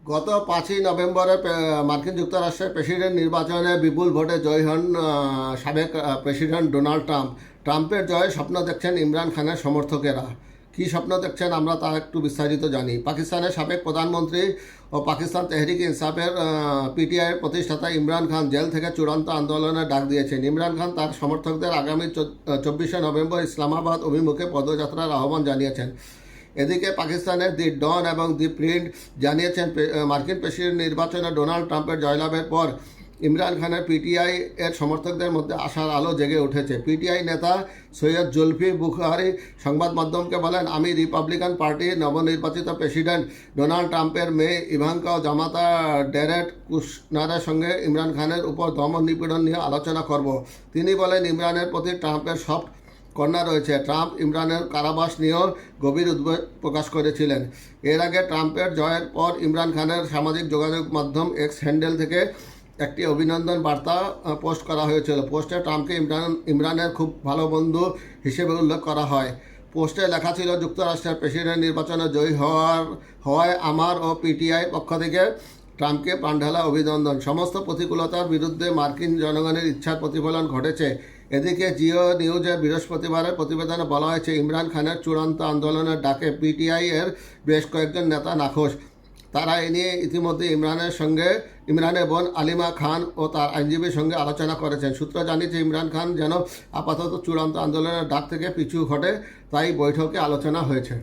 গত পাঁচই নভেম্বরে মার্কিন যুক্তরাষ্ট্রের প্রেসিডেন্ট নির্বাচনে বিপুল ভোটে জয়ী হন সাবেক প্রেসিডেন্ট ডোনাল্ড ট্রাম্প। ট্রাম্পের জয়ে স্বপ্ন দেখছেন ইমরান খানের সমর্থকেরা। কী স্বপ্ন দেখছেন আমরা তা একটু বিস্তারিত জানি। পাকিস্তানের সাবেক প্রধানমন্ত্রী ও পাকিস্তান তেহরিক ইনসাফের পিটিআইয়ের প্রতিষ্ঠাতা ইমরান খান জেল থেকে চূড়ান্ত আন্দোলনের ডাক দিয়েছেন। ইমরান খান তার সমর্থকদের আগামী চব্বিশে নভেম্বর ইসলামাবাদ অভিমুখে পদযাত্রার আহ্বান জানিয়েছেন। এদিকে পাকিস্তানের দি ডন এবং দি প্রিন্ট জানিয়েছেন মার্কিন প্রেসিডেন্ট নির্বাচনে ডোনাল্ড ট্রাম্পের জয়লাভের পর ইমরান খানের পিটিআই এর সমর্থকদের মধ্যে আশার আলো জেগে উঠেছে। পিটিআই নেতা সৈয়দ জুলফি বুখারি সংবাদ মাধ্যমকে বলেন, আমি রিপাবলিকান পার্টির নবনির্বাচিত প্রেসিডেন্ট ডোনাল্ড ট্রাম্পের মেয়ে ইভাঙ্কা জামাতা ডেরেট কুশনারের সঙ্গে ইমরান খানের উপর দমন নিপীড়ন নিয়ে আলোচনা করব। তিনি বলেন, ইমরানের প্রতি ট্রাম্পের সফট কর্নার রয়েছে। ট্রাম্প ইমরানের কারাবাস নিয়েও গভীর উদ্বেগ প্রকাশ করেছিলেন। এর আগে ট্রাম্পের জয়ের পর ইমরান খানের সামাজিক যোগাযোগ মাধ্যম এক্স হ্যান্ডেল থেকে একটি অভিনন্দন বার্তা পোস্ট করা হয়েছিল। পোস্টে ট্রাম্পকে ইমরান, ইমরানের খুব ভালো বন্ধু হিসেবে উল্লেখ করা হয়। পোস্টে লেখা ছিল, যুক্তরাষ্ট্রের প্রেসিডেন্ট নির্বাচনে জয়ী হওয়ার, হওয়ায় আমার ও পিটিআই পক্ষ থেকে ট্রাম্পকে প্রাণঢালা অভিনন্দন। সমস্ত প্রতিকূলতার বিরুদ্ধে মার্কিন জনগণের ইচ্ছার প্রতিফলন ঘটেছে। এদিকে জিও নিউজের বৃহস্পতিবারের প্রতিবেদনে বলা হয়েছে, ইমরান খানের চূড়ান্ত আন্দোলনের ডাকে পিটিআই এর বেশ কয়েকজন নেতা নাখোশ। তারা এ নিয়ে ইতিমধ্যে ইমরানের সঙ্গে ইমরানের বোন আলিমা খান ও তার আইনজীবীর সঙ্গে আলোচনা করেছেন। সূত্র জানিয়েছে, ইমরান খান যেন আপাতত চূড়ান্ত আন্দোলনের ডাক থেকে পিছু ঘটে, তাই বৈঠকে আলোচনা হয়েছে।